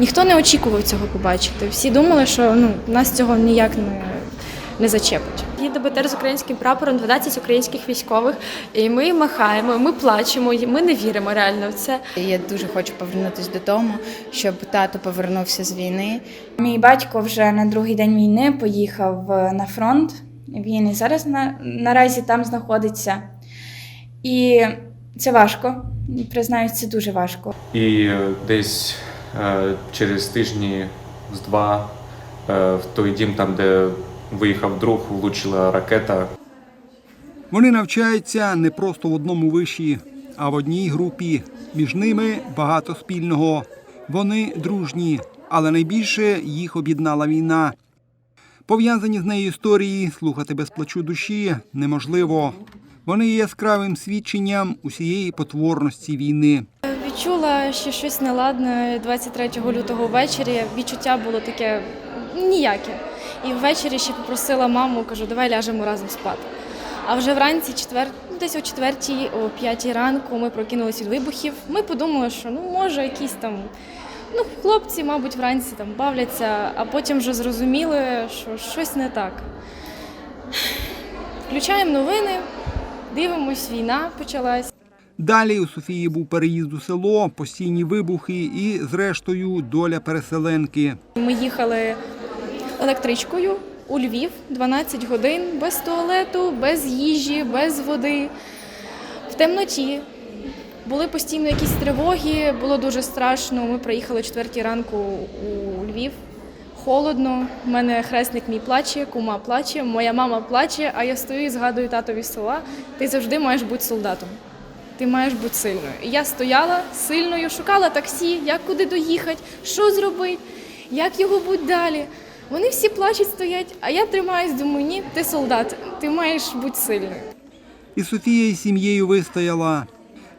ніхто не очікував цього побачити. Всі думали, що ну, нас цього ніяк не, не зачепить. Їде БТР з українським прапором 12 українських військових, і ми махаємо, ми плачемо, і ми не віримо реально в це. Я дуже хочу повернутися додому, щоб тато повернувся з війни. Мій батько вже на другий день війни поїхав е, на фронт. Він і зараз на, наразі там знаходиться. І це важко. Признаюсь, це дуже важко. І е, десь через тижні з два е, в той дім, там, де виїхав друг, влучила ракета. Вони навчаються не просто в одному виші, а в одній групі. Між ними багато спільного. Вони дружні, але найбільше їх об'єднала війна. Пов'язані з нею історії слухати без плачу душі неможливо. Вони є яскравим свідченням усієї потворності війни. Відчула, що щось неладне 23 лютого ввечері. Відчуття було таке ніяке. І ввечері ще попросила маму, кажу, давай ляжемо разом спати. А вже вранці, четвер... ну, десь о четвертій, о п'ятій ранку, ми прокинулися від вибухів. Ми подумали, що ну може якісь там ну, хлопці, мабуть, вранці там бавляться, а потім вже зрозуміли, що щось не так. Включаємо новини, дивимось, війна почалась. Далі у Софії був переїзд у село, постійні вибухи і, зрештою, доля переселенки. Ми їхали електричкою у Львів 12 годин без туалету, без їжі, без води, в темноті. Були постійно якісь тривоги, було дуже страшно. Ми приїхали 4 ранку у Львів. Холодно, У мене хресник мій плаче, кума плаче, моя мама плаче, а я стою і згадую татові слова. Ти завжди маєш бути солдатом. Ти маєш бути сильною. І я стояла сильною, шукала таксі, як куди доїхати, що зробити, як його бути далі. Вони всі плачуть, стоять, а я тримаюсь, думаю, ні, ти солдат, ти маєш бути сильною. І Софія із сім'єю вистояла.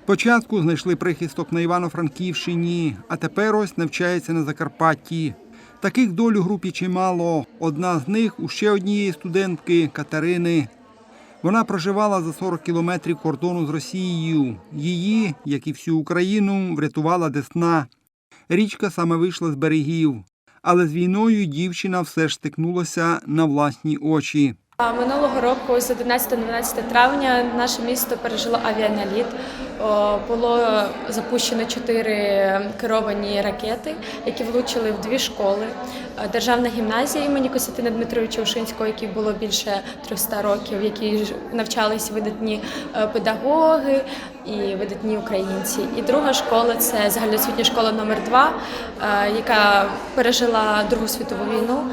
Спочатку знайшли прихисток на Івано-Франківщині, а тепер ось навчається на Закарпатті. Таких доль у групі чимало. Одна з них у ще однієї студентки Катерини. Вона проживала за 40 кілометрів кордону з Росією. Її, як і всю Україну, врятувала Десна. Річка саме вийшла з берегів. Але з війною дівчина все ж стикнулася на власні очі. Минулого року, з 11-12 травня, наше місто пережило авіаналіт. Було запущено чотири керовані ракети, які влучили в дві школи. Е, Державна гімназія імені Костянтина Дмитровича Ушинського, якій було більше 300 років, в якій навчались видатні е, педагоги і видатні українці. І друга школа це загальноосвітня школа номер 2 яка пережила Другу світову війну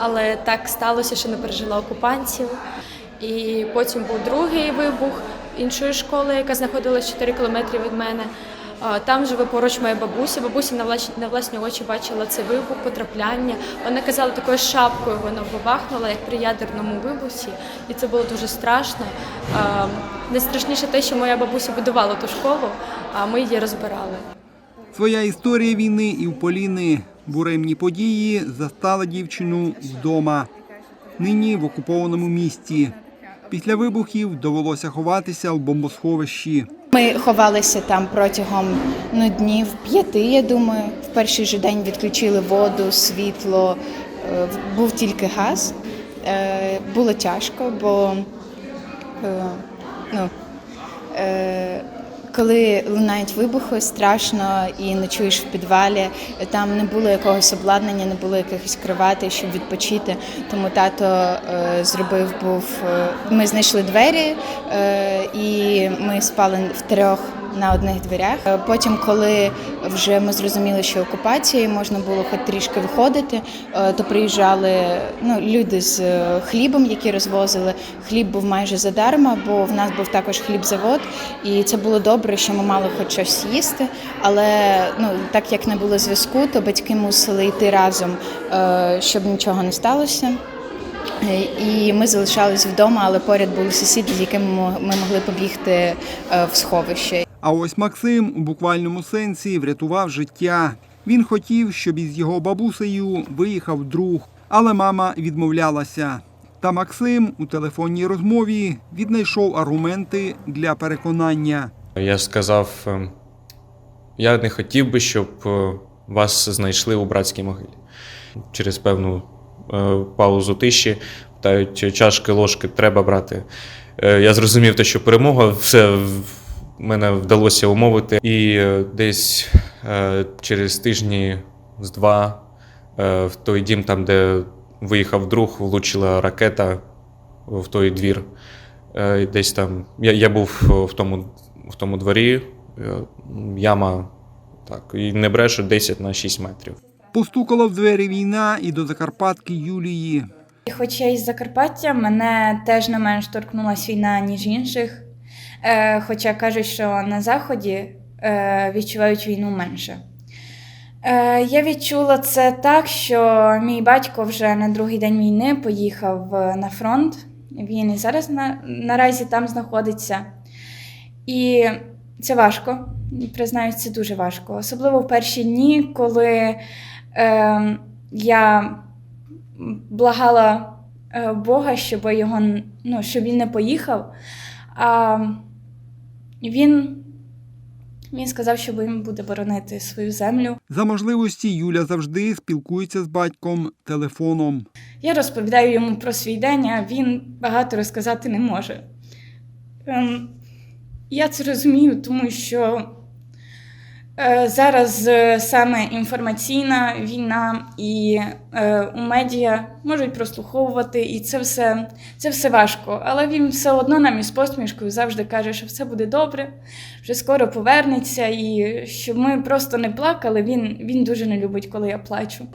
але так сталося, що не пережила окупантів. І потім був другий вибух іншої школи, яка знаходилась 4 кілометри від мене. Там живе поруч моя бабуся. Бабуся на власні, на власні очі бачила цей вибух, потрапляння. Вона казала, такою шапкою воно бабахнуло, як при ядерному вибусі, і це було дуже страшно. Найстрашніше те, що моя бабуся будувала ту школу, а ми її розбирали. Своя історія війни і в Поліни. Буремні події застали дівчину вдома. Нині в окупованому місті. Після вибухів довелося ховатися в бомбосховищі. Ми ховалися там протягом ну, днів п'яти, я думаю. В перший же день відключили воду, світло, е, був тільки газ. Е, Було тяжко, бо е, ну, коли лунають вибухи, страшно і ночуєш в підвалі. Там не було якогось обладнання, не було якихось кроватей, щоб відпочити. Тому тато е, зробив був. е, Ми знайшли двері е, і ми спали в трьох на одних дверях. Е, Потім, коли вже ми зрозуміли, що окупація, можна було хоч трішки виходити, е, то приїжджали ну, люди з е, хлібом, які розвозили. Хліб був майже задарма, бо в нас був також хлібзавод, і це було добре, що ми мали хоч щось їсти. Але ну так як не було зв'язку, то батьки мусили йти разом, щоб нічого не сталося. І ми залишались вдома, але поряд були сусіди, з якими ми могли побігти в сховище. А ось Максим у буквальному сенсі врятував життя. Він хотів, щоб із його бабусею виїхав друг, але мама відмовлялася. Та Максим у телефонній розмові віднайшов аргументи для переконання. Я сказав, ем, я не хотів би, щоб е, вас знайшли у братській могилі. Через певну е, паузу тиші питають, чашки, ложки треба брати. Е, Я зрозумів те, що перемога, все мене вдалося умовити. І е, десь е, через тижні з два е, в той дім, там, де виїхав друг, влучила ракета в той двір. Е, Десь там. Я, я був в тому, в тому дворі, е, яма, так, і не брешу 10 на 6 метрів. Постукала в двері війна і до Закарпатки Юлії. Хоча із Закарпаття мене теж не менш торкнулася війна, ніж інших. Е, хоча кажуть, що на Заході е, відчувають війну менше. Е, я відчула це так, що мій батько вже на другий день війни поїхав е, на фронт. Він і зараз на, наразі там знаходиться. І це важко. Признаюсь, це дуже важко. Особливо в перші дні, коли е, я благала е, Бога, щоб його ну, щоб він не поїхав. А він, він сказав, що він буде боронити свою землю. За можливості Юля завжди спілкується з батьком телефоном. Я розповідаю йому про свій день, а він багато розказати не може. Ем, я це розумію, тому що зараз е, саме інформаційна війна і е, у медіа можуть прослуховувати, і це все, це все важко. Але він все одно нам із посмішкою завжди каже, що все буде добре, вже скоро повернеться, і щоб ми просто не плакали. Він, він дуже не любить, коли я плачу.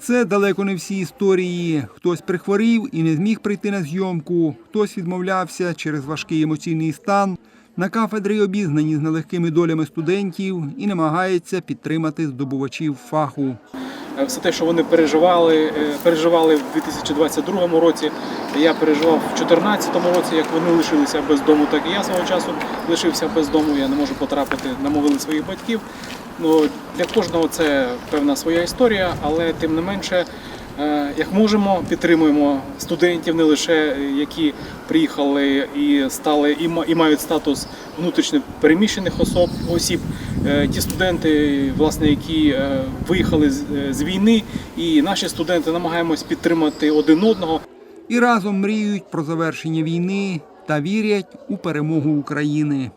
Це далеко не всі історії. Хтось прихворів і не зміг прийти на зйомку, хтось відмовлявся через важкий емоційний стан. На кафедрі обізнані з нелегкими долями студентів і намагається підтримати здобувачів фаху. Е, все те, що вони переживали, е, переживали в 2022 році. Я переживав в 2014 році, як вони лишилися без дому, так і я свого часу лишився без дому. Я не можу потрапити на могили своїх батьків. Ну, для кожного це певна своя історія, але тим не менше, як можемо, підтримуємо студентів, не лише е, які приїхали і стали і мають статус внутрішньо переміщених особ осіб. Е, Ті студенти, власне, які е, виїхали е, з війни, і наші студенти намагаємось підтримати один одного. І разом мріють про завершення війни та вірять у перемогу України.